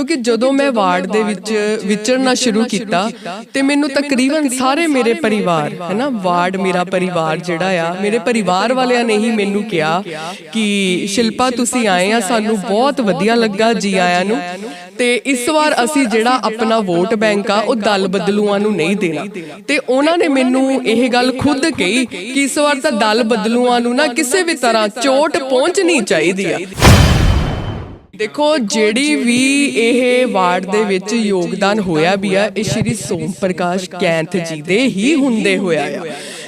ਕਿਉਂਕਿ ਜਦੋਂ ਮੈਂ ਵਾਰਡ ਦੇ ਵਿੱਚ ਵਿਚਰਨਾ ਸ਼ੁਰੂ ਕੀਤਾ ਤੇ ਮੈਨੂੰ ਤਕਰੀਬਨ ਸਾਰੇ ਮੇਰੇ ਪਰਿਵਾਰ ਹੈ ਨਾ? ਵਾਰਡ ਮੇਰਾ ਪਰਿਵਾਰ ਜਿਹੜਾ ਆ ਮੇਰੇ ਪਰਿਵਾਰ ਵਾਲਿਆਂ ਨੇ ਹੀ ਮੈਨੂੰ ਕਿਹਾ ਕਿ ਸ਼ਿਲਪਾ ਤੁਸੀਂ ਆਏ ਆ ਸਾਨੂੰ ਬਹੁਤ ਵਧੀਆ ਲੱਗਾ ਜੀ ਆਇਆਂ ਨੂੰ। ਤੇ ਇਸ ਵਾਰ ਅਸੀਂ ਜਿਹੜਾ ਆਪਣਾ ਵੋਟ ਬੈਂਕ ਆ ਉਹ ਦਲ ਬਦਲੂਆਂ ਨੂੰ ਨਹੀਂ ਦੇਣਾ। ਤੇ ਉਹਨਾਂ ਨੇ ਮੈਨੂੰ ਇਹ ਗੱਲ ਖੁਦ ਕਹੀ ਕਿ ਇਸ ਵਾਰ ਤਾਂ ਦਲ ਬਦਲੂਆਂ ਨੂੰ ਨਾ ਕਿਸੇ ਵੀ ਤਰ੍ਹਾਂ ਚੋਟ ਪਹੁੰਚਣੀ ਚਾਹੀਦੀ ਆ। ਦੇਖੋ, ਜਿਹੜੀ ਵੀ ਇਹ ਵਾਰਡ ਦੇ ਵਿੱਚ ਯੋਗਦਾਨ ਹੋਇਆ ਵੀ ਆ, ਇਹ ਸ਼੍ਰੀ ਸੋਮ ਪ੍ਰਕਾਸ਼ ਕੈਂਥ ਜੀ ਦੇ ਹੀ ਹੁੰਦੇ ਹੋਇਆ ਆ।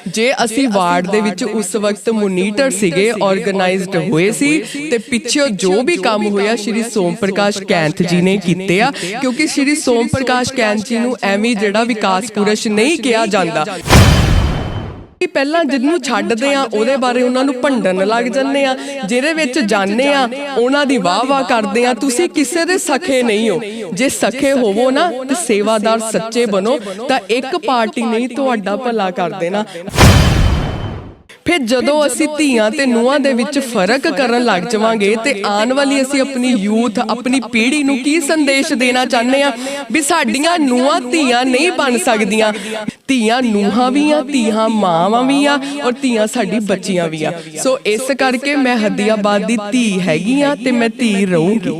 ਜੇ ਅਸੀਂ ਵਾਰਡ ਦੇ ਵਿੱਚ ਉਸ ਵਕਤ ਮੋਨੀਟਰ ਸੀਗੇ ਆਰਗੇਨਾਈਜ਼ਡ ਹੋਏ ਸੀ, ਤੇ ਪਿੱਛੇ ਜੋ ਵੀ ਕੰਮ ਹੋਇਆ, ਸ਼੍ਰੀ ਸੋਮ ਪ੍ਰਕਾਸ਼ ਕੈਂਥ ਜੀ ਨੇ ਕੀਤੇ ਆ, ਕਿਉਂਕਿ ਸ਼੍ਰੀ ਸੋਮ ਪ੍ਰਕਾਸ਼ ਕੈਂਥ ਜੀ ਨੂੰ ਐਵੇਂ ਜਿਹੜਾ ਵਿਕਾਸ ਪੁਰਸ਼ ਨਹੀਂ ਕਿਹਾ ਜਾਂਦਾ। ਕਿ ਪਹਿਲਾਂ ਜਿਹਨੂੰ ਛੱਡਦੇ ਆ ਉਹਦੇ ਬਾਰੇ ਉਹਨਾਂ ਨੂੰ ਭੰਡਣ ਲੱਗ ਜੰਨੇ ਆ ਜਿਹਦੇ ਵਿੱਚ ਜਾਣੇ ਆ ਉਹਨਾਂ ਦੀ ਵਾਹ ਵਾਹ ਕਰਦੇ ਆ। ਤੁਸੀਂ ਕਿਸੇ ਦੇ ਸਖੇ ਨਹੀਂ ਹੋ। ਜੇ ਸਖੇ ਹੋਵੋ ਨਾ ਤੇ ਸੇਵਾਦਾਰ ਸੱਚੇ ਬਣੋ ਤਾਂ ਇੱਕ ਪਾਰਟੀ ਨਹੀਂ ਤੁਹਾਡਾ ਭਲਾ ਕਰ ਦੇਣਾ। ਫਿਰ ਜਦੋਂ ਅਸੀਂ ਧੀਆਂ ਤੇ ਨੂੰਹਾਂ ਦੇ ਵਿੱਚ ਫ਼ਰਕ ਕਰਨ ਲੱਗ ਜਾਵਾਂਗੇ ਤੇ ਆਉਣ ਵਾਲੀ ਅਸੀਂ ਆਪਣੀ ਯੂਥ ਆਪਣੀ ਪੀੜ੍ਹੀ ਨੂੰ ਕੀ ਸੰਦੇਸ਼ ਦੇਣਾ ਚਾਹੁੰਦੇ ਆ? ਵੀ ਸਾਡੀਆਂ ਨੂੰਹਾਂ ਧੀਆਂ ਨਹੀਂ ਬਣ ਸਕਦੀਆਂ। ਧੀਆਂ ਨੂੰਹਾਂ ਵੀ ਆ ਧੀਆਂ ਮਾਵਾਂ ਵੀ ਆ ਔਰ ਧੀਆਂ ਸਾਡੀ ਬੱਚੀਆਂ ਵੀ ਆ। ਸੋ ਇਸ ਕਰਕੇ ਮੈਂ ਹਦੀਆਬਾਦ ਦੀ ਧੀ ਹੈਗੀ ਆ ਤੇ ਮੈਂ ਧੀ ਰਹੂੰਗੀ।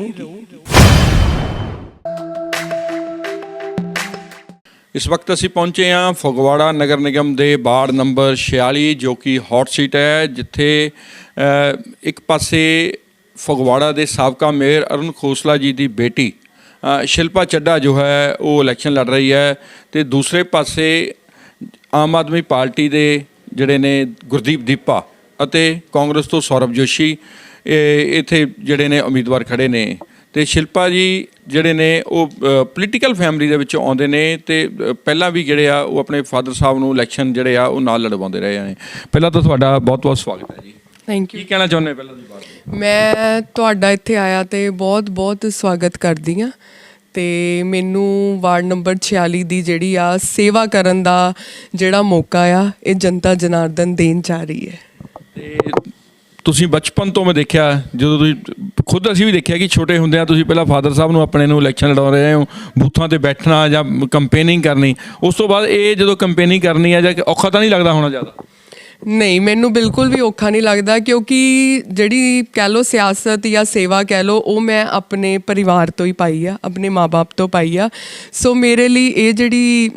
ਇਸ ਵਕਤ ਅਸੀਂ ਪਹੁੰਚੇ ਹਾਂ ਫਗਵਾੜਾ ਨਗਰ ਨਿਗਮ ਦੇ ਵਾਰਡ ਨੰਬਰ 46 ਜੋ ਕਿ ਹੌਟ ਸੀਟ ਹੈ, ਜਿੱਥੇ ਇੱਕ ਪਾਸੇ ਫਗਵਾੜਾ ਦੇ ਸਾਬਕਾ ਮੇਅਰ ਅਰੁਣ ਖੋਸਲਾ ਜੀ ਦੀ ਬੇਟੀ ਸ਼ਿਲਪਾ ਚੱਡਾ ਜੋ ਹੈ, ਉਹ ਇਲੈਕਸ਼ਨ ਲੜ ਰਹੀ ਹੈ ਤੇ ਦੂਸਰੇ ਪਾਸੇ ਆਮ ਆਦਮੀ ਪਾਰਟੀ ਦੇ ਜਿਹੜੇ ਨੇ ਗੁਰਦੀਪ ਦੀਪਾ ਅਤੇ ਕਾਂਗਰਸ ਤੋਂ ਸੌਰਵ ਜੋਸ਼ੀ, ਇਹ, ਇੱਥੇ ਜਿਹੜੇ ਨੇ ਉਮੀਦਵਾਰ ਖੜੇ ਨੇ। ਤੇ ਸ਼ਿਲਪਾ ਜੀ ਜਿਹੜੇ ਨੇ ਉਹ ਪੋਲੀਟੀਕਲ ਫੈਮਿਲੀ ਦੇ ਵਿੱਚੋਂ ਆਉਂਦੇ ਨੇ ਤੇ ਪਹਿਲਾਂ ਵੀ ਜਿਹੜੇ ਆ ਉਹ ਆਪਣੇ ਫਾਦਰ ਸਾਹਿਬ ਨੂੰ ਇਲੈਕਸ਼ਨ ਜਿਹੜੇ ਆ ਉਹ ਨਾਲ ਲੜਵਾਉਂਦੇ ਰਹੇ ਨੇ ਪਹਿਲਾਂ ਤਾਂ ਤੁਹਾਡਾ ਬਹੁਤ-ਬਹੁਤ ਸਵਾਗਤ ਹੈ ਜੀ। ਥੈਂਕ ਯੂ ਕੀ ਕਹਿਣਾ ਚਾਹੁੰਦੇ ਪਹਿਲਾਂ ਤੁਸੀਂ ਬਾਤ। ਮੈਂ ਤੁਹਾਡਾ ਇੱਥੇ ਆਇਆ ਤੇ ਬਹੁਤ ਬਹੁਤ ਸਵਾਗਤ ਕਰਦੀ ਆ ਤੇ ਮੈਨੂੰ ਵਾਰਡ ਨੰਬਰ 46 ਦੀ ਜਿਹੜੀ ਆ ਸੇਵਾ ਕਰਨ ਦਾ ਜਿਹੜਾ ਮੌਕਾ ਆ ਇਹ ਜਨਤਾ ਜਨਾਰਦਨ ਦੇਣ ਜਾ ਰਹੀ ਹੈ। ਤੇ ਤੁਸੀਂ ਬਚਪਨ ਤੋਂ ਮੈਂ ਦੇਖਿਆ, ਜਦੋਂ ਤੁਸੀਂ ਖੁਦ ਅਸੀਂ ਵੀ ਦੇਖਿਆ ਕਿ ਛੋਟੇ ਹੁੰਦਿਆਂ ਤੁਸੀਂ ਪਹਿਲਾਂ ਫਾਦਰ ਸਾਹਿਬ ਨੂੰ ਆਪਣੇ ਨੂੰ ਇਲੈਕਸ਼ਨ ਲੜਾ ਰਹੇ ਹੋ, ਬੂਥਾਂ ਤੇ ਬੈਠਣਾ ਜਾਂ ਕੰਪੇਨਿੰਗ ਕਰਨੀ, ਉਸ ਤੋਂ ਬਾਅਦ ਇਹ ਜਦੋਂ ਕੰਪੇਨਿੰਗ ਕਰਨੀ ਹੈ ਜਾਂ ਔਖਾ ਤਾਂ ਨਹੀਂ ਲੱਗਦਾ ਹੋਣਾ ਜ਼ਿਆਦਾ? ਨਹੀਂ, ਮੈਨੂੰ ਬਿਲਕੁਲ ਵੀ ਔਖਾ ਨਹੀਂ ਲੱਗਦਾ ਕਿਉਂਕਿ ਜਿਹੜੀ ਕਹਿ ਲੋ ਸਿਆਸਤ ਜਾਂ ਸੇਵਾ ਕਹਿ ਲੋ ਉਹ ਮੈਂ ਆਪਣੇ ਪਰਿਵਾਰ ਤੋਂ ਹੀ ਪਾਈ ਆ, ਆਪਣੇ ਮਾਪੇ ਤੋਂ ਪਾਈ ਆ। ਸੋ ਮੇਰੇ ਲਈ ਇਹ ਜਿਹੜੀ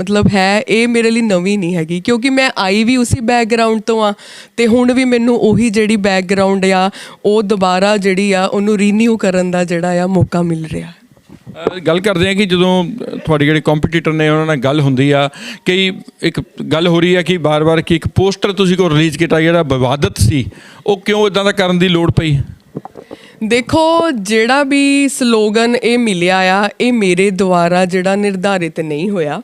ਮਤਲਬ ਹੈ, ਇਹ ਮੇਰੇ ਲਈ ਨਵੀਂ ਨਹੀਂ ਹੈਗੀ ਕਿਉਂਕਿ ਮੈਂ ਆਈ ਵੀ ਉਸੇ ਬੈਕਗ੍ਰਾਉਂਡ ਤੋਂ ਆ ਤੇ ਹੁਣ ਵੀ ਮੈਨੂੰ ਉਹੀ ਜਿਹੜੀ ਬੈਕਗ੍ਰਾਉਂਡ ਆ, ਉਹ ਦੁਬਾਰਾ ਜਿਹੜੀ ਆ, ਉਹਨੂੰ ਰੀਨਿਊ ਕਰਨ ਦਾ ਜਿਹੜਾ ਆ ਮੌਕਾ ਮਿਲ ਰਿਹਾ। ਗੱਲ ਕਰਦੇ ਆ ਕਿ ਜਦੋਂ ਤੁਹਾਡੇ ਜਿਹੜੇ ਕੰਪੀਟੀਟਰ ਨੇ ਉਹਨਾਂ ਨਾਲ ਗੱਲ ਹੁੰਦੀ ਆ, ਕਿ ਇੱਕ ਗੱਲ ਹੋ ਰਹੀ ਆ ਕਿ ਬਾਰ-ਬਾਰ ਕਿ ਇੱਕ ਪੋਸਟਰ ਤੁਸੀਂ ਕੋ ਰਿਲੀਜ਼ ਕੀਤਾ ਜਿਹੜਾ ਵਿਵਾਦਤ ਸੀ, ਉਹ ਕਿਉਂ ਇਦਾਂ ਦਾ ਕਰਨ ਦੀ ਲੋੜ ਪਈ? ਦੇਖੋ, ਜਿਹੜਾ ਵੀ ਸਲੋਗਨ ਇਹ ਮਿਲਿਆ ਆ, ਇਹ ਮੇਰੇ ਦੁਆਰਾ ਜਿਹੜਾ ਨਿਰਧਾਰਿਤ ਨਹੀਂ ਹੋਇਆ।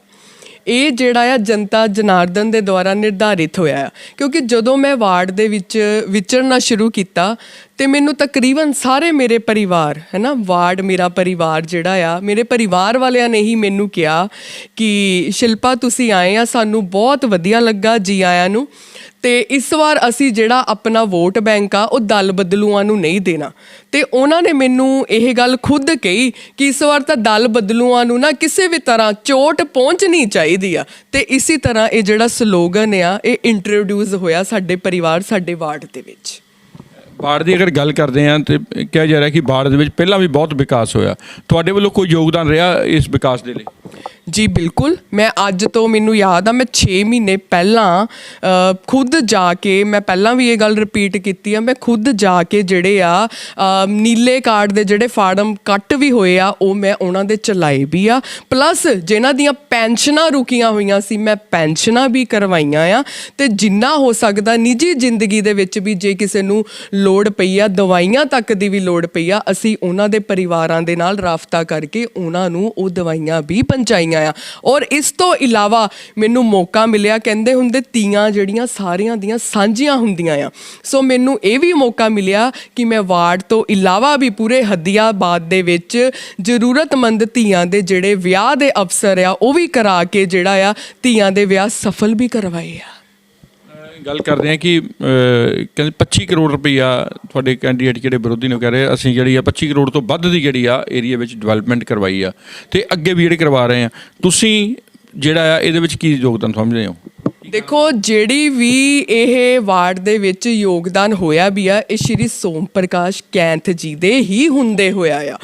ਇਹ ਜਿਹੜਾ ਆ ਜਨਤਾ ਜਨਾਰਦਨ ਦੇ ਦੁਆਰਾ ਨਿਰਧਾਰਿਤ ਹੋਇਆ ਆ। ਕਿਉਂਕਿ ਜਦੋਂ ਮੈਂ ਵਾਰਡ ਦੇ ਵਿੱਚ ਵਿਚਰਨਾ ਸ਼ੁਰੂ ਕੀਤਾ ਤੇ ਮੈਨੂੰ ਤਕਰੀਬਨ ਸਾਰੇ ਮੇਰੇ ਪਰਿਵਾਰ ਹੈ ਨਾ ਵਾਰਡ ਮੇਰਾ ਪਰਿਵਾਰ ਜਿਹੜਾ ਆ, ਮੇਰੇ ਪਰਿਵਾਰ ਵਾਲਿਆਂ ਨੇ ਹੀ ਮੈਨੂੰ ਕਿਹਾ ਕਿ, ਸ਼ਿਲਪਾ, ਤੁਸੀਂ ਆਏ ਆ, ਸਾਨੂੰ ਬਹੁਤ ਵਧੀਆ ਲੱਗਾ ਜੀ ਆਇਆਂ ਨੂੰ। ਤੇ ਇਸ ਵਾਰ ਅਸੀਂ ਜਿਹੜਾ ਆਪਣਾ ਵੋਟ ਬੈਂਕ ਆ, ਉਹ ਦਲ ਬਦਲੂਆਂ ਨੂੰ ਨਹੀਂ ਦੇਣਾ। ਤੇ ਉਹਨਾਂ ਨੇ ਮੈਨੂੰ ਇਹ ਗੱਲ ਖੁਦ ਕਹੀ ਕਿ ਇਸ ਵਾਰ ਤਾਂ ਦਲ ਬਦਲੂਆਂ ਨੂੰ ਨਾ ਕਿਸੇ ਵੀ ਤਰ੍ਹਾਂ ਚੋਟ ਪਹੁੰਚਣੀ ਚਾਹੀਦੀ ਆ। ਤੇ ਇਸੇ ਤਰ੍ਹਾਂ ਇਹ ਜਿਹੜਾ ਸਲੋਗਨ ਆ, ਇਹ ਇੰਟਰੋਡਿਊਸ ਹੋਇਆ ਸਾਡੇ ਪਰਿਵਾਰ, ਸਾਡੇ ਵਾਰਡ ਦੇ ਵਿੱਚ। ਬਾੜ ਦੀ ਅਗਰ ਗੱਲ ਕਰਦੇ ਆ ਤੇ ਕਿਹਾ ਜਾ ਰਿਹਾ ਕਿ ਬਾੜ ਦੇ ਵਿੱਚ ਪਹਿਲਾਂ ਵੀ ਬਹੁਤ ਵਿਕਾਸ ਹੋਇਆ। ਤੁਹਾਡੇ ਵੱਲੋਂ ਕੋਈ ਯੋਗਦਾਨ ਰਿਹਾ ਇਸ ਵਿਕਾਸ ਦੇ ਲਈ? ਜੀ ਬਿਲਕੁਲ, ਮੈਂ ਅੱਜ ਤੋਂ ਮੈਨੂੰ ਯਾਦ ਆ, ਮੈਂ 6 ਮਹੀਨੇ ਪਹਿਲਾਂ ਖੁਦ ਜਾ ਕੇ, ਮੈਂ ਪਹਿਲਾਂ ਵੀ ਇਹ ਗੱਲ ਰਿਪੀਟ ਕੀਤੀ ਆ, ਮੈਂ ਖੁਦ ਜਾ ਕੇ ਜਿਹੜੇ ਆ ਨੀਲੇ ਕਾਰਡ ਦੇ ਜਿਹੜੇ ਫਾਰਮ ਕੱਟ ਵੀ ਹੋਏ ਆ, ਉਹ ਮੈਂ ਉਹਨਾਂ ਦੇ ਚਲਾਏ ਵੀ ਆ। ਪਲੱਸ ਜਿਨ੍ਹਾਂ ਦੀਆਂ ਪੈਨਸ਼ਨਾਂ ਰੁਕੀਆਂ ਹੋਈਆਂ ਸੀ, ਮੈਂ ਪੈਨਸ਼ਨਾਂ ਵੀ ਕਰਵਾਈਆਂ ਆ। ਤੇ ਜਿੰਨਾ ਹੋ ਸਕਦਾ, ਨਿੱਜੀ ਜ਼ਿੰਦਗੀ ਦੇ ਵਿੱਚ ਵੀ ਜੇ ਕਿਸੇ ਨੂੰ ਲੋੜ ਪਈ ਆ, ਦਵਾਈਆਂ ਤੱਕ ਦੀ ਵੀ ਲੋੜ ਪਈ ਆ, ਅਸੀਂ ਉਹਨਾਂ ਦੇ ਪਰਿਵਾਰਾਂ ਦੇ ਨਾਲ ਰਾਫਤਾ ਕਰਕੇ ਉਹਨਾਂ ਨੂੰ ਉਹ ਦਵਾਈਆਂ ਵੀ ਪਹੁੰਚਾਈਆਂ ਆ ਔਰ ਇਸ ਤੋਂ ਇਲਾਵਾ ਮੈਨੂੰ ਮੌਕਾ ਮਿਲਿਆ, ਕਹਿੰਦੇ ਹੁੰਦੇ ਤੀਆਂ ਜਿਹੜੀਆਂ ਸਾਰਿਆਂ ਦੀਆਂ ਸਾਂਝੀਆਂ ਹੁੰਦੀਆਂ ਆ। ਸੋ ਮੈਨੂੰ ਇਹ ਵੀ ਮੌਕਾ ਮਿਲਿਆ ਕਿ ਮੈਂ ਵਾਰਡ ਤੋਂ ਇਲਾਵਾ ਵੀ ਪੂਰੇ ਹਦੀਆਬਾਦ ਦੇ ਵਿੱਚ ਜ਼ਰੂਰਤਮੰਦ ਧੀਆਂ ਦੇ ਜਿਹੜੇ ਵਿਆਹ ਦੇ ਅਵਸਰ ਆ, ਉਹ ਵੀ ਕਰਾ ਕੇ ਜਿਹੜਾ ਆ, ਧੀਆਂ ਦੇ ਵਿਆਹ ਸਫਲ ਵੀ ਕਰਵਾਏ ਆ। ਗੱਲ ਕਰਦੇ ਹਾਂ ਕਿ ਕਹਿੰਦੇ 25 ਕਰੋੜ ਰੁਪਈਆ ਤੁਹਾਡੇ ਕੈਂਡੀਡੇਟ ਜਿਹੜੇ ਵਿਰੋਧੀ ਨੇ ਕਹਿ ਰਹੇ ਅਸੀਂ ਜਿਹੜੀ ਆ 25 ਕਰੋੜ ਤੋਂ ਵੱਧ ਦੀ ਜਿਹੜੀ ਆ ਏਰੀਆ ਵਿੱਚ ਡਿਵੈਲਪਮੈਂਟ ਕਰਵਾਈ ਆ ਤੇ ਅੱਗੇ ਵੀ ਜਿਹੜੇ ਕਰਵਾ ਰਹੇ ਆ। ਤੁਸੀਂ ਜਿਹੜਾ ਆ, ਇਹਦੇ ਵਿੱਚ ਕੀ ਯੋਗਦਾਨ ਸਮਝਦੇ ਹੋ? ਦੇਖੋ, ਜਿਹੜੀ ਵੀ ਇਹ ਵਾਰਡ ਦੇ ਵਿੱਚ ਯੋਗਦਾਨ ਹੋਇਆ ਵੀ ਆ, ਇਹ ਸ਼੍ਰੀ ਸੋਮ ਪ੍ਰਕਾਸ਼ ਕੈਂਥ ਜੀ ਦੇ ਹੀ ਹੁੰਦੇ ਹੋਇਆ ਆ।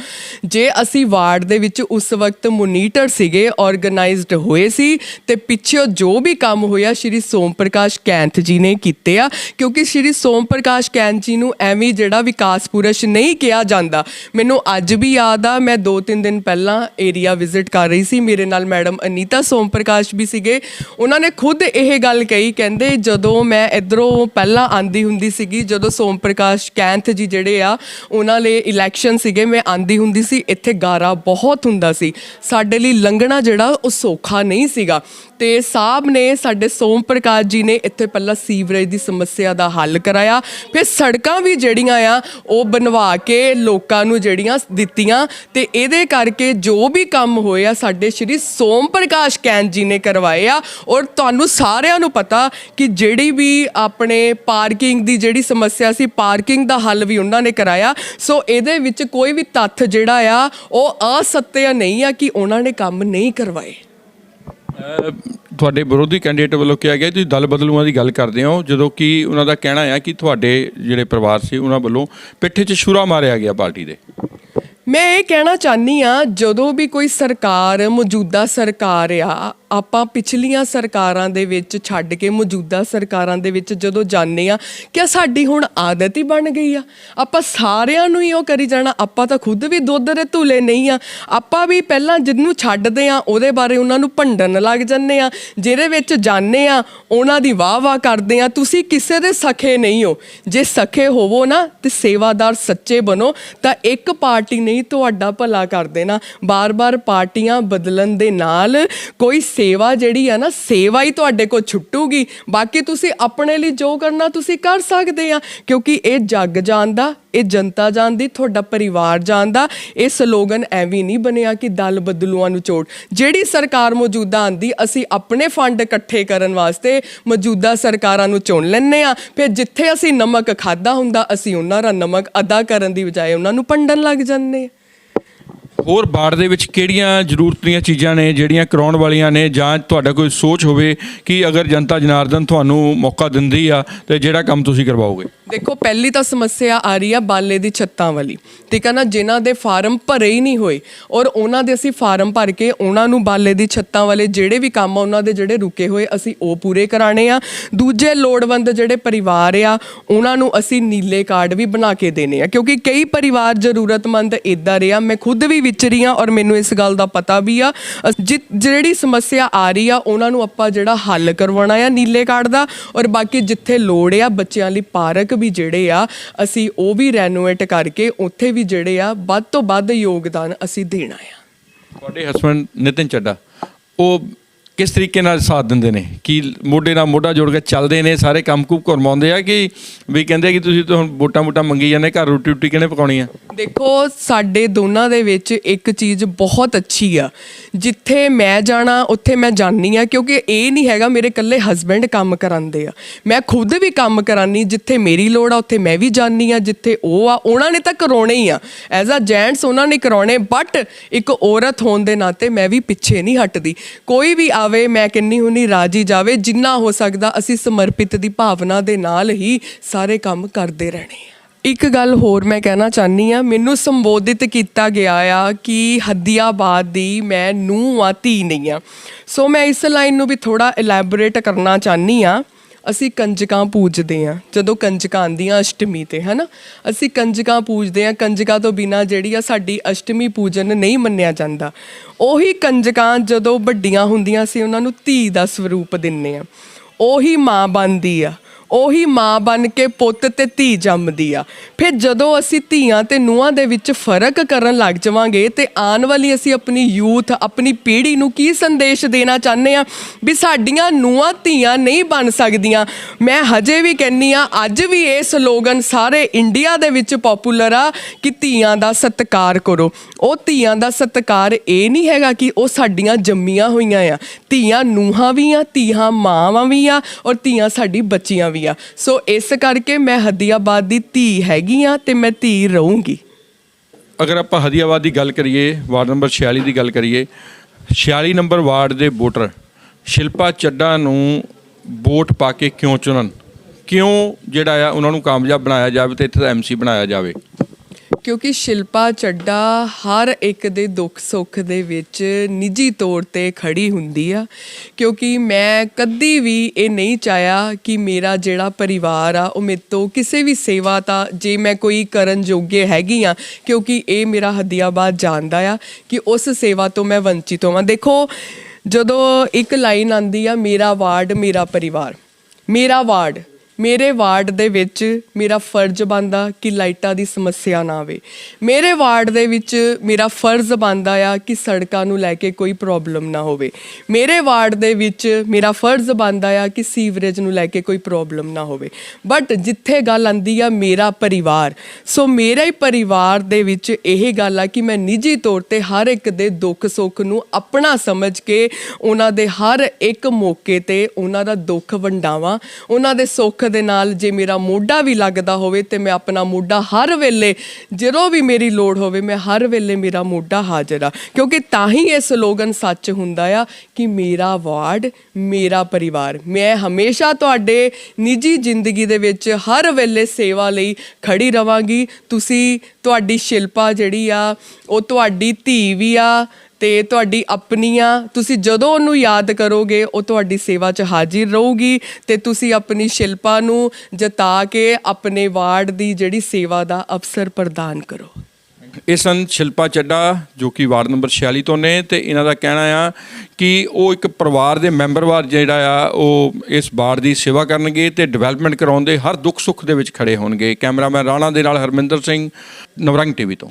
ਜੇ ਅਸੀਂ ਵਾਰਡ ਦੇ ਵਿੱਚ ਉਸ ਵਕਤ ਮੋਨੀਟਰ ਸੀਗੇ ਆਰਗੇਨਾਈਜ਼ਡ ਹੋਏ ਸੀ, ਤੇ ਪਿੱਛੇ ਜੋ ਵੀ ਕੰਮ ਹੋਇਆ, ਸ਼੍ਰੀ ਸੋਮ ਪ੍ਰਕਾਸ਼ ਕੈਂਥ ਜੀ ਨੇ ਕੀਤੇ ਆ, ਕਿਉਂਕਿ ਸ਼੍ਰੀ ਸੋਮ ਪ੍ਰਕਾਸ਼ ਕੈਂਥ ਜੀ ਨੂੰ ਐਵੇਂ ਜਿਹੜਾ ਵਿਕਾਸ ਪੁਰਸ਼ ਨਹੀਂ ਕਿਹਾ ਜਾਂਦਾ। ਮੈਨੂੰ ਅੱਜ ਵੀ ਯਾਦ ਆ, ਮੈਂ 2-3 ਦਿਨ ਪਹਿਲਾਂ ਏਰੀਆ ਵਿਜ਼ਿਟ ਕਰ ਰਹੀ ਸੀ, ਮੇਰੇ ਨਾਲ ਮੈਡਮ ਅਨੀਤਾ ਸੋਮ ਪ੍ਰਕਾਸ਼ ਵੀ ਸੀਗੇ। ਉਹਨਾਂ ਨੇ ਖੁਦ ਇਹ ਗੱਲ ਕਹੀ, ਕਹਿੰਦੇ ਜਦੋਂ ਮੈਂ ਇਧਰੋਂ ਪਹਿਲਾਂ ਆਂਦੀ ਹੁੰਦੀ ਸੀਗੀ, ਜਦੋਂ ਸੋਮ ਪ੍ਰਕਾਸ਼ ਕੈਂਥ ਜੀ ਜਿਹੜੇ ਆ, ਉਹਨਾਂ ਲਈ ਇਲੈਕਸ਼ਨ ਸੀਗੇ, ਮੈਂ ਆਂਦੀ ਹੁੰਦੀ ਸੀ, ਇੱਥੇ ਗਾਰਾ ਬਹੁਤ ਹੁੰਦਾ ਸੀ। ਸਾਡੇ ਲਈ ਲੰਘਣਾ ਜਿਹੜਾ, ਉਹ ਸੌਖਾ ਨਹੀਂ ਸੀਗਾ। ਤੇ ਸਾਹਿਬ ਨੇ, ਸਾਡੇ ਸੋਮ ਪ੍ਰਕਾਸ਼ ਜੀ ਨੇ ਇੱਥੇ ਪਹਿਲਾਂ ਸੀਵਰੇਜ ਦੀ ਸਮੱਸਿਆ ਦਾ ਹੱਲ ਕਰਾਇਆ। ਫਿਰ ਸੜਕਾਂ ਵੀ ਜਿਹੜੀਆਂ ਆ, ਉਹ ਬਣਵਾ ਕੇ ਲੋਕਾਂ ਨੂੰ ਜਿਹੜੀਆਂ ਦਿੱਤੀਆਂ। ਤੇ ਇਹਦੇ ਕਰਕੇ ਜੋ ਵੀ ਕੰਮ ਹੋਇਆ, ਸਾਡੇ ਸ਼੍ਰੀ ਸੋਮ ਪ੍ਰਕਾਸ਼ ਕੈਂਥ ਜੀ ਨੇ ਕਰਵਾਏ ਆ, ਔਰ ਤੁਹਾਨੂੰ ਸਾਰੇ ਸਾਰਿਆਂ ਨੂੰ ਪਤਾ ਕਿ ਜਿਹੜੀ ਵੀ ਆਪਣੇ ਪਾਰਕਿੰਗ ਦੀ ਜਿਹੜੀ ਸਮੱਸਿਆ ਸੀ, ਪਾਰਕਿੰਗ ਦਾ ਹੱਲ ਵੀ ਉਹਨਾਂ ਨੇ ਕਰਾਇਆ। ਸੋ ਇਹਦੇ ਵਿੱਚ ਕੋਈ ਵੀ ਤੱਥ ਜਿਹੜਾ ਆ, ਉਹ ਅਸੱਤਿਆ ਨਹੀਂ ਆ ਕਿ ਉਹਨਾਂ ਨੇ ਕੰਮ ਨਹੀਂ ਕਰਵਾਏ। ਤੁਹਾਡੇ ਵਿਰੋਧੀ ਕੈਂਡੀਡੇਟ ਵੱਲੋਂ ਕਿਹਾ ਗਿਆ, ਤੁਸੀਂ ਦਲ ਬਦਲੂਆਂ ਦੀ ਗੱਲ ਕਰਦੇ ਹੋ, ਜਦੋਂ ਕਿ ਉਹਨਾਂ ਦਾ ਕਹਿਣਾ ਹੈ ਕਿ ਤੁਹਾਡੇ ਜਿਹੜੇ ਪਰਿਵਾਰ ਸੀ, ਉਹਨਾਂ ਵੱਲੋਂ ਪਿੱਠੇ 'ਚ ਛੁਰਾ ਮਾਰਿਆ ਗਿਆ ਪਾਰਟੀ ਦੇ। ਮੈਂ ਇਹ ਕਹਿਣਾ ਚਾਹਨੀ ਆ ਜਦੋਂ ਵੀ ਕੋਈ ਸਰਕਾਰ, ਮੌਜੂਦਾ ਸਰਕਾਰ ਆ, ਆਪਾਂ ਪਿਛਲੀਆਂ ਸਰਕਾਰਾਂ ਦੇ ਵਿੱਚ ਛੱਡ ਕੇ ਮੌਜੂਦਾ ਸਰਕਾਰਾਂ ਦੇ ਵਿੱਚ ਜਦੋਂ ਜਾਂਦੇ ਆ ਕਿ ਸਾਡੀ ਹੁਣ ਆਦਤ ਹੀ ਬਣ ਗਈ ਆ? ਆਪਾਂ ਸਾਰਿਆਂ ਨੂੰ ਹੀ ਉਹ ਕਰੀ ਜਾਣਾ, ਆਪਾਂ ਤਾਂ ਖੁਦ ਵੀ ਦੁੱਧ ਦੇ ਧੂਲੇ ਨਹੀਂ ਆ। ਆਪਾਂ ਵੀ ਪਹਿਲਾਂ ਜਿਹਨੂੰ ਛੱਡਦੇ ਆ ਉਹਦੇ ਬਾਰੇ ਉਹਨਾਂ ਨੂੰ ਭੰਡਣ ਲੱਗ ਜੰਨੇ ਆ ਜਿਹਦੇ ਵਿੱਚ ਜਾਂਦੇ ਆ ਉਹਨਾਂ ਦੀ ਵਾਹ ਵਾਹ ਕਰਦੇ ਆ ਤੁਸੀਂ ਕਿਸੇ ਦੇ ਸਖੇ ਨਹੀਂ ਹੋ। ਜੇ ਸਖੇ ਹੋਵੋ ਨਾ ਤੇ ਸੇਵਾਦਾਰ ਸੱਚੇ ਬਣੋ, ਤਾਂ ਇੱਕ ਪਾਰਟੀ ਨਹੀਂ ਤੁਹਾਡਾ ਭਲਾ ਕਰ ਦੇਣਾ ਬਾਰ-ਬਾਰ ਪਾਰਟੀਆਂ ਬਦਲਣ ਦੇ ਨਾਲ ਕੋਈ ਸੇਵਾ ਜਿਹੜੀ ਆ ਨਾ, ਸੇਵਾ ਹੀ ਤੁਹਾਡੇ ਕੋਲ ਛੁੱਟੂਗੀ। ਬਾਕੀ ਤੁਸੀਂ ਆਪਣੇ ਲਈ ਜੋ ਕਰਨਾ ਤੁਸੀਂ ਕਰ ਸਕਦੇ ਆ। ਕਿਉਂਕਿ ਇਹ ਜੱਗ ਜਾਣਦਾ, ਇਹ ਜਨਤਾ ਜਾਣਦੀ, ਤੁਹਾਡਾ ਪਰਿਵਾਰ ਜਾਣਦਾ। ਇਹ ਸਲੋਗਨ ਐਵੇਂ ਨਹੀਂ ਬਣਿਆ ਕਿ ਦਲ ਬਦਲੂਆਂ ਨੂੰ ਚੋਟ। ਜਿਹੜੀ ਸਰਕਾਰ ਮੌਜੂਦਾ ਆਂਦੀ, ਅਸੀਂ ਆਪਣੇ ਫੰਡ ਇਕੱਠੇ ਕਰਨ ਵਾਸਤੇ ਮੌਜੂਦਾ ਸਰਕਾਰਾਂ ਨੂੰ ਚੁਣ ਲੈਂਦੇ ਆ। ਫਿਰ ਜਿੱਥੇ ਅਸੀਂ ਨਮਕ ਖਾਦਾ ਹੁੰਦਾ, ਅਸੀਂ ਉਹਨਾਂ ਦਾ ਨਮਕ ਅਦਾ ਕਰਨ ਦੀ ਬਜਾਏ ਉਹਨਾਂ ਨੂੰ ਪੰਡਣ ਲੱਗ ਜਾਂਦੇ ਹੋਰ ਬਾੜ ਦੇ ਵਿੱਚ ਕਿਹੜੀਆਂ ਜ਼ਰੂਰਤ ਦੀਆਂ ਚੀਜ਼ਾਂ ਨੇ, ਜਿਹੜੀਆਂ ਕਰਾਉਣ ਵਾਲੀਆਂ ਨੇ, ਜਾਂ ਤੁਹਾਡਾ ਕੋਈ ਸੋਚ ਹੋਵੇ ਕਿ ਅਗਰ ਜਨਤਾ ਜਨਾਰਦਨ ਤੁਹਾਨੂੰ ਮੌਕਾ ਦਿੰਦੀ ਆ, ਤੇ ਜਿਹੜਾ ਕੰਮ ਤੁਸੀਂ ਕਰਵਾਓਗੇ? ਦੇਖੋ, ਪਹਿਲੀ ਤਾਂ ਸਮੱਸਿਆ ਆ ਰਹੀ ਆ ਬਾਲੇ ਦੀ ਛੱਤਾਂ ਵਾਲੀ। ਠੀਕ ਆ ਨਾ, ਜਿਨ੍ਹਾਂ ਦੇ ਫਾਰਮ ਭਰੇ ਹੀ ਨਹੀਂ ਹੋਏ। ਔਰ ਉਹਨਾਂ ਦੇ ਅਸੀਂ ਫਾਰਮ ਭਰ ਕੇ ਉਹਨਾਂ ਨੂੰ ਬਾਲੇ ਦੀ ਛੱਤਾਂ ਵਾਲੇ ਜਿਹੜੇ ਵੀ ਕੰਮ ਆ, ਉਹਨਾਂ ਦੇ ਜਿਹੜੇ ਰੁਕੇ ਹੋਏ, ਅਸੀਂ ਉਹ ਪੂਰੇ ਕਰਾਣੇ ਆ। ਦੂਜੇ ਲੋੜਵੰਦ ਜਿਹੜੇ ਪਰਿਵਾਰ ਆ, ਉਹਨਾਂ ਨੂੰ ਅਸੀਂ ਨੀਲੇ ਕਾਰਡ ਵੀ ਬਣਾ ਕੇ ਦੇਣੇ ਆ। ਕਿਉਂਕਿ ਕਈ ਪਰਿਵਾਰ ਜ਼ਰੂਰਤਮੰਦ ਇਦਾਂ ਰਿਹਾ ਮੈਂ ਖੁਦ ਵੀ ਵਿਚ ਰਹੀ ਆ ਔਰ ਮੈਨੂੰ ਇਸ ਗੱਲ ਦਾ ਪਤਾ ਵੀ ਆ। ਜਿ- ਜਿਹੜੀ ਸਮੱਸਿਆ ਆ ਰਹੀ ਆ, ਉਹਨਾਂ ਨੂੰ ਆਪਾਂ ਜਿਹੜਾ ਹੱਲ ਕਰਵਾਉਣਾ ਆ ਨੀਲੇ ਕਾਰਡ ਦਾ। ਔਰ ਬਾਕੀ ਜਿੱਥੇ ਲੋੜ ਆ, ਬੱਚਿਆਂ ਲਈ ਪਾਰਕ ਵੀ ਜਿਹੜੇ ਆ, ਅਸੀਂ ਉਹ ਵੀ ਰੈਨੋਵੇਟ ਕਰਕੇ ਉੱਥੇ ਵੀ ਜਿਹੜੇ ਆ, ਵੱਧ ਤੋਂ ਵੱਧ ਯੋਗਦਾਨ ਅਸੀਂ ਦੇਣਾ ਆ। ਤੁਹਾਡੇ ਹਸਬੰਡ ਨਿਤਿਨ ਚੱਡਾ ਉਹ ਕਿਸ ਤਰੀਕੇ ਨਾਲ ਸਾਥ ਦਿੰਦੇ ਨੇ? ਕਿ ਮੋਢੇ ਨਾਲ ਮੋਢਾ ਜੋੜ ਕੇ ਚੱਲਦੇ ਨੇ? ਸਾਰੇ ਕੰਮ ਕੁਮ ਕਰਵਾਉਂਦੇ ਆ ਕਿ ਵੀ ਕਹਿੰਦੇ ਕਿ ਤੁਸੀਂ ਤਾਂ ਵੋਟਾਂ ਵੋਟਾਂ ਮੰਗੀ ਜਾਂਦੇ, ਘਰ ਰੋਟੀ ਰੋਟੀ ਕਿਹਨੇ ਪਕਾਉਣੀ ਆ? ਦੇਖੋ, ਸਾਡੇ ਦੋਨਾਂ ਦੇ ਵਿੱਚ ਇੱਕ ਚੀਜ਼ ਬਹੁਤ ਅੱਛੀ ਆ। ਜਿੱਥੇ ਮੈਂ ਜਾਣਾ, ਉੱਥੇ ਮੈਂ ਜਾਣੀ ਆ, ਕਿਉਂਕਿ ਇਹ ਨਹੀਂ ਹੈਗਾ ਮੇਰੇ ਇਕੱਲੇ ਹਸਬੰਡ ਕੰਮ ਕਰਾਉਂਦੇ ਆ। ਮੈਂ ਖੁਦ ਵੀ ਕੰਮ ਕਰਾਨੀ ਜਿੱਥੇ ਮੇਰੀ ਲੋੜ ਆ, ਉੱਥੇ ਮੈਂ ਵੀ ਜਾਣੀ ਆ, ਜਿੱਥੇ ਉਹ ਆ, ਉਹਨਾਂ ਨੇ ਤਾਂ ਕਰਾਉਣੇ ਹੀ ਆ। ਐਜ਼ ਅ ਜੈਂਟਸ ਉਹਨਾਂ ਨੇ ਕਰਾਉਣੇ ਬਟ ਇੱਕ ਔਰਤ ਹੋਣ ਦੇ ਨਾਤੇ ਮੈਂ ਵੀ ਪਿੱਛੇ ਨਹੀਂ ਹਟਦੀ। ਕੋਈ ਵੀ ਆਵੇ ਮੈਂ ਕਿੰਨੀ ਹੁਣੀ ਰਾਜੀ ਜਾਵੇ, ਜਿੰਨਾ ਹੋ ਸਕਦਾ ਅਸੀਂ ਸਮਰਪਿਤ ਦੀ ਭਾਵਨਾ ਦੇ ਨਾਲ ਹੀ ਸਾਰੇ ਕੰਮ ਕਰਦੇ ਰਹਿਣੇ ਆ। ਇੱਕ ਗੱਲ ਹੋਰ ਮੈਂ ਕਹਿਣਾ ਚਾਹਨੀ ਆ ਮੈਨੂੰ ਸੰਬੋਧਿਤ ਕੀਤਾ ਗਿਆ ਆ ਕਿ ਹੱਦੀਆਬਾਦ ਦੀ ਮੈਂ ਨੂੰ ਆ, ਧੀ ਨਹੀਂ ਆ। ਸੋ ਮੈਂ ਇਸ ਲਾਈਨ ਨੂੰ ਵੀ ਥੋੜਾ ਇਲੈਬੋਰੇਟ ਕਰਨਾ ਚਾਹਨੀ ਆ ਅਸੀਂ ਕੰਜਕਾਂ ਪੂਜਦੇ ਆ ਜਦੋਂ ਕੰਜਕਾਂ ਆਂਦੀਆਂ ਅਸ਼ਟਮੀ ਤੇ, ਹਨਾ? ਅਸੀਂ ਕੰਜਕਾਂ ਪੂਜਦੇ ਆ ਕੰਜਕਾਂ ਤੋਂ ਬਿਨਾ ਜਿਹੜੀ ਆ ਸਾਡੀ ਅਸ਼ਟਮੀ ਪੂਜਨ ਨਹੀਂ ਮੰਨਿਆ ਜਾਂਦਾ। ਉਹੀ ਕੰਜਕਾਂ ਜਦੋਂ ਵੱਡੀਆਂ ਹੁੰਦੀਆਂ ਸੀ ਉਹਨਾਂ ਨੂੰ ਧੀ ਦਾ ਸਰੂਪ ਦਿੰਨੇ ਆ ਉਹੀ ਮਾਂ ਬਣਦੀ ਆ। ਉਹੀ ਮਾਂ ਬਣ ਕੇ ਪੁੱਤ ਤੇ ਧੀ ਜੰਮਦੀ ਆ। ਫਿਰ ਜਦੋਂ ਅਸੀਂ ਧੀਆਂ ਤੇ ਨੂੰਹਾਂ ਦੇ ਵਿੱਚ ਫ਼ਰਕ ਕਰਨ ਲੱਗ ਜਾਵਾਂਗੇ ਤੇ ਆਉਣ ਵਾਲੀ ਅਸੀਂ ਆਪਣੀ ਯੂਥ, ਆਪਣੀ ਪੀੜ੍ਹੀ ਨੂੰ ਕੀ ਸੰਦੇਸ਼ ਦੇਣਾ ਚਾਹੁੰਦੇ ਆ ਵੀ ਸਾਡੀਆਂ ਨੂੰਹਾਂ ਧੀਆਂ ਨਹੀਂ ਬਣ ਸਕਦੀਆਂ। ਮੈਂ ਹਜੇ ਵੀ ਕਹਿੰਨੀ ਆ, ਅੱਜ ਵੀ ਇਹ ਸਲੋਗਨ ਸਾਰੇ ਇੰਡੀਆ ਦੇ ਵਿੱਚ ਪਪੂਲਰ ਆ ਕਿ ਧੀਆਂ ਦਾ ਸਤਿਕਾਰ ਕਰੋ। ਉਹ ਧੀਆਂ ਦਾ ਸਤਿਕਾਰ ਇਹ ਨਹੀਂ ਹੈਗਾ ਕਿ ਉਹ ਸਾਡੀਆਂ ਜੰਮੀਆਂ ਹੋਈਆਂ ਆ। ਧੀਆਂ ਨੂੰਹਾਂ ਵੀ ਆ, ਧੀਆਂ ਮਾਵਾਂ ਵੀ ਆ ਔਰ ਧੀਆਂ ਸਾਡੀ ਬੱਚੀਆਂ ਵੀ ਆ। ਸੋ ਇਸ ਕਰਕੇ ਮੈਂ ਹਦੀਆਬਾਦ ਦੀ ਧੀ ਹੈਗੀ ਆ ਤੇ ਮੈਂ ਧੀ ਰਹੂੰਗੀ। ਅਗਰ ਆਪਾਂ ਹਦੀਆਬਾਦ ਦੀ ਗੱਲ ਕਰੀਏ, ਵਾਰਡ ਨੰਬਰ 46 ਦੀ ਗੱਲ ਕਰੀਏ 46 ਨੰਬਰ ਵਾਰਡ ਦੇ ਵੋਟਰ ਸ਼ਿਲਪਾ ਚੱਡਾ ਨੂੰ ਵੋਟ ਪਾ ਕੇ ਕਿਉਂ ਚੁਣਨ? ਕਿਉਂ ਜਿਹੜਾ ਆ, ਉਹਨਾਂ ਨੂੰ ਕਾਮਯਾਬ ਬਣਾਇਆ ਜਾਵੇ ਤੇ ਇੱਥੇ ਦਾ ਐਮਸੀ ਬਣਾਇਆ ਜਾਵੇ? ਕਿਉਂਕਿ ਸ਼ਿਲਪਾ ਚੱਡਾ ਹਰ ਇੱਕ ਦੇ ਦੁੱਖ ਸੁੱਖ ਦੇ ਵਿੱਚ ਨਿੱਜੀ ਤੌਰ ਤੇ ਖੜੀ ਹੁੰਦੀ ਆ। ਕਿਉਂਕਿ ਮੈਂ ਕਦੀ ਵੀ ਇਹ ਨਹੀਂ ਚਾਹਿਆ ਕਿ ਮੇਰਾ ਜਿਹੜਾ ਪਰਿਵਾਰ ਆ, ਉਹ ਮੇਰੇ ਤੋਂ ਕਿਸੇ ਵੀ ਸੇਵਾ ਤਾਂ ਜੇ ਮੈਂ ਕੋਈ ਕਰਨ ਯੋਗੇ ਹੈਗੀ ਆ, ਕਿਉਂਕਿ ਇਹ ਮੇਰਾ ਹਦੀਆਬਾਦ ਜਾਣਦਾ ਆ ਕਿ ਉਸ ਸੇਵਾ ਤੋਂ ਮੈਂ ਵੰਚਿਤ ਹੋਵਾਂ। ਦੇਖੋ, ਜਦੋਂ ਇੱਕ ਲਾਈਨ ਆਂਦੀ ਆ, ਮੇਰਾ ਵਾਰਡ, ਮੇਰਾ ਪਰਿਵਾਰ। ਮੇਰਾ ਵਾਰਡ ਮੇਰੇ ਵਾਰਡ ਦੇ ਵਿੱਚ ਮੇਰਾ ਫਰਜ਼ ਬਣਦਾ ਕਿ ਲਾਈਟਾਂ ਦੀ ਸਮੱਸਿਆ ਨਾ ਆਵੇ। ਮੇਰੇ ਵਾਰਡ ਦੇ ਵਿੱਚ ਮੇਰਾ ਫਰਜ਼ ਬਣਦਾ ਆ ਕਿ ਸੜਕਾਂ ਨੂੰ ਲੈ ਕੇ ਕੋਈ ਪ੍ਰੋਬਲਮ ਨਾ ਹੋਵੇ। ਮੇਰੇ ਵਾਰਡ ਦੇ ਵਿੱਚ ਮੇਰਾ ਫਰਜ਼ ਬਣਦਾ ਆ ਕਿ ਸੀਵਰੇਜ ਨੂੰ ਲੈ ਕੇ ਕੋਈ ਪ੍ਰੋਬਲਮ ਨਾ ਹੋਵੇ। ਬਟ ਜਿੱਥੇ ਗੱਲ ਆਂਦੀ ਆ ਮੇਰਾ ਪਰਿਵਾਰ, ਸੋ ਮੇਰੇ ਹੀ ਪਰਿਵਾਰ ਦੇ ਵਿੱਚ ਇਹ ਗੱਲ ਆ ਕਿ ਮੈਂ ਨਿੱਜੀ ਤੌਰ ਤੇ ਹਰ ਇੱਕ ਦੇ ਦੁੱਖ ਸੁੱਖ ਨੂੰ ਆਪਣਾ ਸਮਝ ਕੇ ਉਹਨਾਂ ਦੇ ਹਰ ਇੱਕ ਮੌਕੇ ਤੇ ਉਹਨਾਂ ਦਾ ਦੁੱਖ ਵੰਡਾਵਾਂ, ਉਹਨਾਂ ਦੇ ਸੁੱਖ ਦੇ ਨਾਲ ਜੇ ਮੇਰਾ ਮੋਢਾ ਵੀ ਲੱਗਦਾ ਹੋਵੇ ਤੇ ਮੈਂ ਆਪਣਾ ਮੋਢਾ ਹਰ ਵੇਲੇ ਜਦੋਂ ਵੀ ਮੇਰੀ ਲੋੜ ਹੋਵੇ ਮੈਂ ਹਰ ਵੇਲੇ ਮੇਰਾ ਮੋਢਾ ਹਾਜ਼ਰ ਆ। ਕਿਉਂਕਿ ਤਾਂ ਹੀ ਇਹ ਸਲੋਗਨ ਸੱਚ ਹੁੰਦਾ ਆ ਕਿ ਮੇਰਾ ਵਾਰਡ, ਮੇਰਾ ਪਰਿਵਾਰ। ਮੈਂ ਹਮੇਸ਼ਾ ਤੁਹਾਡੇ ਨਿੱਜੀ ਜ਼ਿੰਦਗੀ ਦੇ ਵਿੱਚ ਹਰ ਵੇਲੇ ਸੇਵਾ ਲਈ ਖੜੀ ਰਵਾਂਗੀ। ਤੁਸੀਂ ਤੁਹਾਡੀ ਸ਼ਿਲਪਾ ਜਿਹੜੀ ਆ, ਉਹ ਤੁਹਾਡੀ ਧੀ ਵੀ ਆ ਤੇ ਤੁਹਾਡੀ ਆਪਣੀਆਂ, ਤੁਸੀਂ ਜਦੋਂ ਉਹਨੂੰ ਯਾਦ ਕਰੋਗੇ, ਉਹ ਤੁਹਾਡੀ ਸੇਵਾ 'ਚ ਹਾਜ਼ਰ ਰਹੂਗੀ ਤੇ ਤੁਸੀਂ ਆਪਣੀ ਸ਼ਿਲਪਾ ਨੂੰ ਜਤਾ ਕੇ ਆਪਣੇ ਵਾਰਡ ਦੀ ਜਿਹੜੀ ਸੇਵਾ ਦਾ ਅਵਸਰ ਪ੍ਰਦਾਨ ਕਰੋ। ਇਹ ਸਨ ਸ਼ਿਲਪਾ ਚੱਡਾ, ਜੋ ਕਿ ਵਾਰਡ ਨੰਬਰ 46 ਤੋਂ ਨੇ ਤੇ ਇਹਨਾਂ ਦਾ ਕਹਿਣਾ ਆ ਕਿ ਉਹ ਇੱਕ ਪਰਿਵਾਰ ਦੇ ਮੈਂਬਰ ਵਾਰ ਜਿਹੜਾ ਆ, ਉਹ ਇਸ ਵਾਰਡ ਦੀ ਸੇਵਾ ਕਰਨਗੇ ਤੇ ਡਿਵੈਲਪਮੈਂਟ ਕਰਾਉਣ ਦੇ ਹਰ ਦੁੱਖ ਸੁੱਖ ਦੇ ਵਿੱਚ ਖੜੇ ਹੋਣਗੇ। ਕੈਮਰਾਮੈਨ ਰਾਣਾ ਦੇ ਨਾਲ ਹਰਮਿੰਦਰ ਸਿੰਘ, ਨਵਰੰਗ ਟੀਵੀ ਤੋਂ।